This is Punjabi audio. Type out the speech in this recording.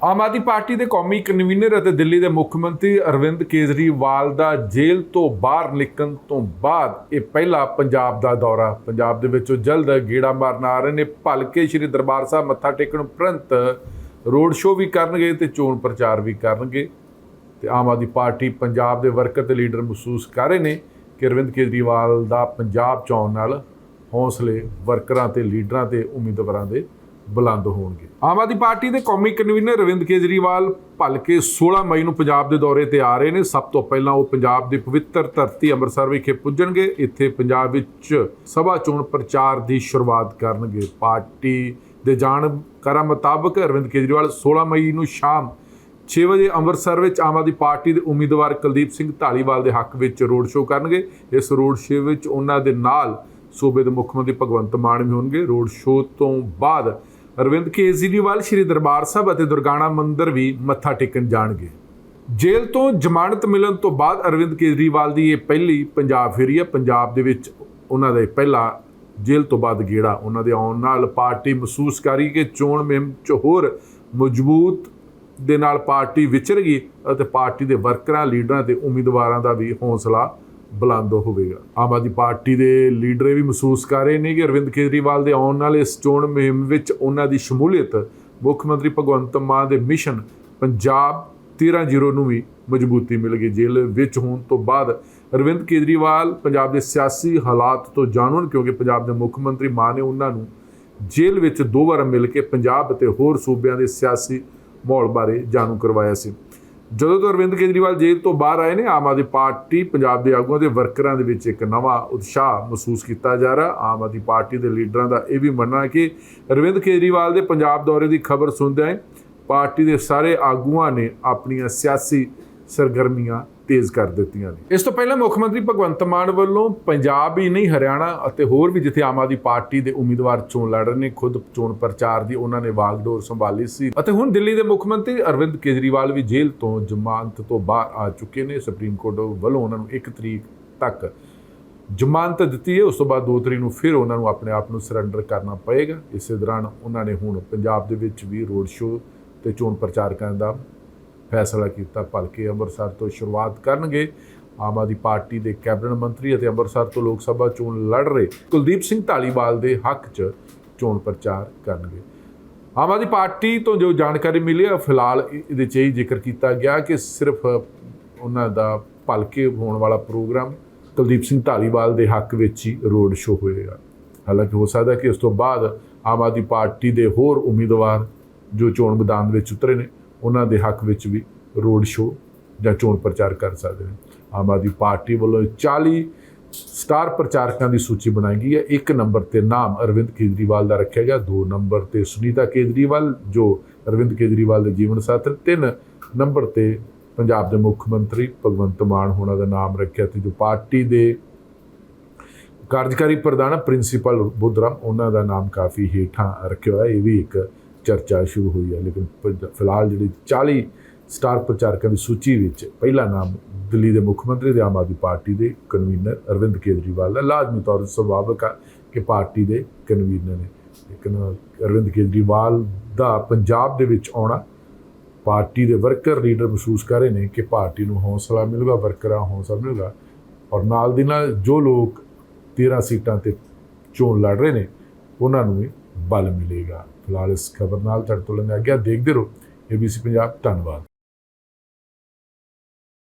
ਆਮ ਆਦਮੀ ਪਾਰਟੀ ਦੇ ਕੌਮੀ ਕਨਵੀਨਰ ਅਤੇ ਦਿੱਲੀ ਦੇ ਮੁੱਖ ਮੰਤਰੀ ਅਰਵਿੰਦ ਕੇਜਰੀਵਾਲ ਦਾ ਜੇਲ੍ਹ ਤੋਂ ਬਾਹਰ ਨਿਕਲਣ ਤੋਂ ਬਾਅਦ ਇਹ ਪਹਿਲਾ ਪੰਜਾਬ ਦਾ ਦੌਰਾ। ਪੰਜਾਬ ਦੇ ਵਿੱਚੋਂ ਜਲਦ ਗੇੜਾ ਮਾਰਨ ਆ ਰਹੇ ਨੇ। ਭਲਕੇ ਸ੍ਰੀ ਦਰਬਾਰ ਸਾਹਿਬ ਮੱਥਾ ਟੇਕਣ ਉਪਰੰਤ ਰੋਡ ਸ਼ੋਅ ਵੀ ਕਰਨਗੇ ਤੇ ਚੋਣ ਪ੍ਰਚਾਰ ਵੀ ਕਰਨਗੇ। ਤੇ ਆਮ ਆਦਮੀ ਪਾਰਟੀ ਪੰਜਾਬ ਦੇ ਵਰਕਰ ਤੇ ਲੀਡਰ ਮਹਿਸੂਸ ਕਰ ਰਹੇ ਨੇ ਕਿ ਅਰਵਿੰਦ ਕੇਜਰੀਵਾਲ ਦਾ ਪੰਜਾਬ ਚੋਣ ਨਾਲ ਹੌਸਲੇ ਵਰਕਰਾਂ ਤੇ ਲੀਡਰਾਂ ਤੇ ਉਮੀਦਵਾਰਾਂ ਦੇ ਬੁਲੰਦ ਹੋਣਗੇ। ਆਮ ਆਦਮੀ ਪਾਰਟੀ ਦੇ ਕੌਮੀ ਕਨਵੀਨਰ ਰਵਿੰਦ ਕੇਜਰੀਵਾਲ ਭਲਕੇ 16 ਮਈ ਨੂੰ ਪੰਜਾਬ ਦੇ ਦੌਰੇ ਤੇ ਆ ਰਹੇ ਨੇ। ਸਭ ਤੋਂ ਪਹਿਲਾਂ ਉਹ ਪੰਜਾਬ ਦੀ ਪਵਿੱਤਰ ਧਰਤੀ ਅੰਮ੍ਰਿਤਸਰ ਵਿਖੇ ਪੁੱਜਣਗੇ। ਇੱਥੇ ਪੰਜਾਬ ਵਿੱਚ ਸਭਾ ਚੋਣ ਪ੍ਰਚਾਰ ਦੀ ਸ਼ੁਰੂਆਤ ਕਰਨਗੇ। ਪਾਰਟੀ ਦੇ ਜਾਣਕਾਰਾਂ ਮੁਤਾਬਕ ਅਰਵਿੰਦ ਕੇਜਰੀਵਾਲ 16 ਮਈ ਨੂੰ ਸ਼ਾਮ 6 ਵਜੇ ਅੰਮ੍ਰਿਤਸਰ ਵਿੱਚ ਆਮ ਆਦਮੀ ਪਾਰਟੀ ਦੇ ਉਮੀਦਵਾਰ ਕੁਲਦੀਪ ਸਿੰਘ ਢਾਲੀਵਾਲ ਦੇ ਹੱਕ ਵਿੱਚ ਰੋਡ ਸ਼ੋਅ ਕਰਨਗੇ। ਇਸ ਰੋਡ ਸ਼ੋਅ ਵਿੱਚ ਉਹਨਾਂ ਦੇ ਨਾਲ ਸੂਬੇ ਦੇ ਮੁੱਖ ਮੰਤਰੀ ਭਗਵੰਤ ਮਾਨ ਵੀ ਹੋਣਗੇ। ਰੋਡ ਸ਼ੋਅ ਤੋਂ ਬਾਅਦ ਅਰਵਿੰਦ ਕੇਜਰੀਵਾਲ, ਸ਼੍ਰੀ ਦਰਬਾਰ ਸਾਹਿਬ ਅਤੇ ਦੁਰਗਾਣਾ ਮੰਦਿਰ ਵੀ ਮੱਥਾ ਟੇਕਣ ਜਾਣਗੇ। ਜੇਲ੍ਹ ਤੋਂ ਜ਼ਮਾਨਤ ਮਿਲਣ ਤੋਂ ਬਾਅਦ ਅਰਵਿੰਦ ਕੇਜਰੀਵਾਲ ਦੀ ਇਹ ਪਹਿਲੀ ਪੰਜਾਬ ਫੇਰੀ ਹੈ ਪੰਜਾਬ ਦੇ ਵਿੱਚ ਉਹਨਾਂ ਦਾ ਇਹ ਪਹਿਲਾ ਜੇਲ੍ਹ ਤੋਂ ਬਾਅਦ ਗੇੜਾ ਉਹਨਾਂ ਦੇ ਆਉਣ ਨਾਲ ਪਾਰਟੀ ਮਹਿਸੂਸ ਕਰੀ ਕਿ ਚੋਣ ਮੁਹਿੰਮ 'ਚ ਹੋਰ ਮਜ਼ਬੂਤ ਦੇ ਨਾਲ ਪਾਰਟੀ ਵਿਚਰ ਗਈ ਅਤੇ ਪਾਰਟੀ ਦੇ ਵਰਕਰਾਂ, ਲੀਡਰਾਂ ਤੇ ਉਮੀਦਵਾਰਾਂ ਦਾ ਵੀ ਹੌਸਲਾ ਬੁਲੰਦ ਹੋਵੇਗਾ। ਆਮ ਆਦਮੀ ਪਾਰਟੀ ਦੇ ਲੀਡਰ ਵੀ ਮਹਿਸੂਸ ਕਰ ਰਹੇ ਨੇ ਕਿ ਅਰਵਿੰਦ ਕੇਜਰੀਵਾਲ ਦੇ ਆਉਣ ਨਾਲ ਇਸ ਚੋਣ ਮੁਹਿੰਮ ਵਿੱਚ ਉਹਨਾਂ ਦੀ ਸ਼ਮੂਲੀਅਤ ਮੁੱਖ ਮੰਤਰੀ ਭਗਵੰਤ ਮਾਨ ਦੇ ਮਿਸ਼ਨ ਪੰਜਾਬ 13-0 ਨੂੰ ਵੀ ਮਜ਼ਬੂਤੀ ਮਿਲ ਗਈ ਜੇਲ੍ਹ ਵਿੱਚ ਹੋਣ ਤੋਂ ਬਾਅਦ ਅਰਵਿੰਦ ਕੇਜਰੀਵਾਲ ਪੰਜਾਬ ਦੇ ਸਿਆਸੀ ਹਾਲਾਤ ਤੋਂ ਜਾਣੂ ਕਿਉਂਕਿ ਪੰਜਾਬ ਦੇ ਮੁੱਖ ਮੰਤਰੀ ਮਾਨ ਨੇ ਉਹਨਾਂ ਨੂੰ ਜੇਲ੍ਹ ਵਿੱਚ ਦੋ ਵਾਰ ਮਿਲ ਕੇ ਪੰਜਾਬ ਅਤੇ ਹੋਰ ਸੂਬਿਆਂ ਦੇ ਸਿਆਸੀ ਮਾਹੌਲ ਬਾਰੇ ਜਾਣੂ ਕਰਵਾਇਆ ਸੀ। ਜਦੋਂ ਤੋਂ ਅਰਵਿੰਦ ਕੇਜਰੀਵਾਲ ਜੇਲ੍ਹ ਤੋਂ ਬਾਹਰ ਆਏ ਨੇ, ਆਮ ਆਦਮੀ ਪਾਰਟੀ ਪੰਜਾਬ ਦੇ ਆਗੂਆਂ ਦੇ ਵਰਕਰਾਂ ਦੇ ਵਿੱਚ ਇੱਕ ਨਵਾਂ ਉਤਸ਼ਾਹ ਮਹਿਸੂਸ ਕੀਤਾ ਜਾ ਰਿਹਾ। ਆਮ ਆਦਮੀ ਪਾਰਟੀ ਦੇ ਲੀਡਰਾਂ ਦਾ ਇਹ ਵੀ ਮੰਨਣਾ ਕਿ ਅਰਵਿੰਦ ਕੇਜਰੀਵਾਲ ਦੇ ਪੰਜਾਬ ਦੌਰੇ ਦੀ ਖਬਰ ਸੁਣਦਿਆਂ ਪਾਰਟੀ ਦੇ ਸਾਰੇ ਆਗੂਆਂ ਨੇ ਆਪਣੀਆਂ ਸਿਆਸੀ ਸਰਗਰਮੀਆਂ ਤੇਜ਼ ਕਰ ਦਿੱਤੀਆਂ ਨੇ। ਇਸ ਤੋਂ ਪਹਿਲਾਂ ਮੁੱਖ ਮੰਤਰੀ ਭਗਵੰਤ ਮਾਨ ਵੱਲੋਂ ਪੰਜਾਬ ਹੀ ਨਹੀਂ, ਹਰਿਆਣਾ ਅਤੇ ਹੋਰ ਵੀ ਜਿੱਥੇ ਆਮ ਆਦਮੀ ਪਾਰਟੀ ਦੇ ਉਮੀਦਵਾਰ ਚੋਣ ਲੜ ਰਹੇ ਨੇ, ਖੁਦ ਚੋਣ ਪ੍ਰਚਾਰ ਦੀ ਉਹਨਾਂ ਨੇ ਵਾਗਡੋਰ ਸੰਭਾਲੀ ਸੀ। ਅਤੇ ਹੁਣ ਦਿੱਲੀ ਦੇ ਮੁੱਖ ਮੰਤਰੀ ਅਰਵਿੰਦ ਕੇਜਰੀਵਾਲ ਵੀ ਜੇਲ੍ਹ ਤੋਂ ਜ਼ਮਾਨਤ ਤੋਂ ਬਾਹਰ ਆ ਚੁੱਕੇ ਨੇ। ਸੁਪਰੀਮ ਕੋਰਟ ਵੱਲੋਂ ਉਹਨਾਂ ਨੂੰ 1 ਤਰੀਕ ਤੱਕ ਜ਼ਮਾਨਤ ਦਿੱਤੀ ਹੈ। ਉਸ ਤੋਂ ਬਾਅਦ 2 ਤਰੀਕ ਨੂੰ ਫਿਰ ਉਹਨਾਂ ਨੂੰ ਆਪਣੇ ਆਪ ਨੂੰ ਸਰੈਂਡਰ ਕਰਨਾ ਪਏਗਾ। ਇਸੇ ਦੌਰਾਨ ਉਹਨਾਂ ਨੇ ਹੁਣ ਪੰਜਾਬ ਦੇ ਵਿੱਚ ਵੀ ਰੋਡ ਸ਼ੋਅ ਤੇ ਚੋਣ ਪ੍ਰਚਾਰ ਕਰਨ ਦਾ ਫੈਸਲਾ ਕੀਤਾ ਭਲਕੇ ਅੰਮ੍ਰਿਤਸਰ ਤੋਂ ਸ਼ੁਰੂਆਤ ਕਰਨਗੇ। ਆਮ ਆਦਮੀ ਪਾਰਟੀ ਦੇ ਕੈਬਨਿਟ ਮੰਤਰੀ ਅਤੇ ਅੰਮ੍ਰਿਤਸਰ ਤੋਂ ਲੋਕ ਸਭਾ ਚੋਣ ਲੜ ਰਹੇ ਕੁਲਦੀਪ ਸਿੰਘ ਢਾਲੀਵਾਲ ਦੇ ਹੱਕ 'ਚ ਚੋਣ ਪ੍ਰਚਾਰ ਕਰਨਗੇ। ਆਮ ਆਦਮੀ ਪਾਰਟੀ ਤੋਂ ਜੋ ਜਾਣਕਾਰੀ ਮਿਲੀ ਹੈ, ਫਿਲਹਾਲ ਇਹਦੇ 'ਚ ਇਹ ਜ਼ਿਕਰ ਕੀਤਾ ਗਿਆ ਕਿ ਸਿਰਫ ਉਹਨਾਂ ਦਾ ਭਲਕੇ ਹੋਣ ਵਾਲਾ ਪ੍ਰੋਗਰਾਮ ਕੁਲਦੀਪ ਸਿੰਘ ਢਾਲੀਵਾਲ ਦੇ ਹੱਕ ਵਿੱਚ ਹੀ ਰੋਡ ਸ਼ੋਅ ਹੋਏਗਾ। ਹਾਲਾਂਕਿ ਹੋ ਸਕਦਾ ਕਿ ਉਸ ਤੋਂ ਬਾਅਦ ਆਮ ਆਦਮੀ ਪਾਰਟੀ ਦੇ ਹੋਰ ਉਮੀਦਵਾਰ ਜੋ ਚੋਣ ਮੈਦਾਨ ਵਿੱਚ ਉਤਰੇ ਨੇ ਉਹਨਾਂ ਦੇ ਹੱਕ ਵਿੱਚ ਵੀ ਰੋਡ ਸ਼ੋਅ ਜਾਂ ਚੋਣ ਪ੍ਰਚਾਰ ਕਰ ਸਕਦੇ ਨੇ। ਆਮ ਆਦਮੀ ਪਾਰਟੀ ਵੱਲੋਂ 40 ਸਟਾਰ ਪ੍ਰਚਾਰਕਾਂ ਦੀ ਸੂਚੀ ਬਣਾਈ ਗਈ ਹੈ। ਇੱਕ ਨੰਬਰ ਤੇ ਨਾਮ ਅਰਵਿੰਦ ਕੇਜਰੀਵਾਲ ਦਾ ਰੱਖਿਆ ਗਿਆ। ਦੋ ਨੰਬਰ ਤੇ ਸੁਨੀਤਾ ਕੇਜਰੀਵਾਲ, ਜੋ ਅਰਵਿੰਦ ਕੇਜਰੀਵਾਲ ਦੇ ਜੀਵਨ ਸਾਥੀ ਤਿੰਨ ਨੰਬਰ ਤੇ ਪੰਜਾਬ ਦੇ ਮੁੱਖ ਮੰਤਰੀ ਭਗਵੰਤ ਮਾਨ ਹੋਣਾ ਦਾ ਨਾਮ ਰੱਖਿਆ ਤੇ ਜੋ ਪਾਰਟੀ ਦੇ ਕਾਰਜਕਾਰੀ ਪ੍ਰਧਾਨ ਪ੍ਰਿੰਸੀਪਲ ਬੁੱਧਰਾਮ, ਉਹਨਾਂ ਦਾ ਨਾਮ ਕਾਫੀ ਹੇਠਾਂ ਰੱਖਿਆ ਹੋਇਆ। ਇਹ ਵੀ ਇੱਕ ਚਰਚਾ ਸ਼ੁਰੂ ਹੋਈ ਹੈ, ਲੇਕਿਨ ਫਿਲਹਾਲ ਜਿਹੜੀ 40 ਸਟਾਰ ਪ੍ਰਚਾਰਕਾਂ ਦੀ ਸੂਚੀ ਵਿੱਚ ਪਹਿਲਾ ਨਾਮ ਦਿੱਲੀ ਦੇ ਮੁੱਖ ਮੰਤਰੀ ਤੇ ਆਮ ਆਦਮੀ ਪਾਰਟੀ ਦੇ ਕਨਵੀਨਰ ਅਰਵਿੰਦ ਕੇਜਰੀਵਾਲ ਦਾ ਲਾਜ਼ਮੀ ਤੌਰ ਤੇ ਸੁਭਾਵਿਕ ਹੈ ਕਿ ਪਾਰਟੀ ਦੇ ਕਨਵੀਨਰ ਨੇ। ਲੇਕਿਨ ਅਰਵਿੰਦ ਕੇਜਰੀਵਾਲ ਦਾ ਪੰਜਾਬ ਦੇ ਵਿੱਚ ਆਉਣਾ, ਪਾਰਟੀ ਦੇ ਵਰਕਰ ਲੀਡਰ ਮਹਿਸੂਸ ਕਰ ਰਹੇ ਨੇ ਕਿ ਪਾਰਟੀ ਨੂੰ ਹੌਸਲਾ ਮਿਲੂਗਾ, ਵਰਕਰਾਂ ਨੂੰ ਹੌਸਲਾ ਮਿਲੂਗਾ ਔਰ ਨਾਲ ਦੀ ਨਾਲ ਜੋ ਲੋਕ 13 ਸੀਟਾਂ ਤੇ ਚੋਣ ਲੜ ਰਹੇ ਨੇ, ਉਹਨਾਂ ਨੂੰ ਵੀ ਬਲ ਮਿਲੇਗਾ। ਫਿਲਹਾਲ ਇਸ ਖਬਰ ਨਾਲ ਤੁਹਾਡੇ ਤੋਂ ਲੈਂਦੇ ਆ ਗਿਆ ਦੇਖਦੇ ਰਹੋ ABC ਪੰਜਾਬ ਧੰਨਵਾਦ।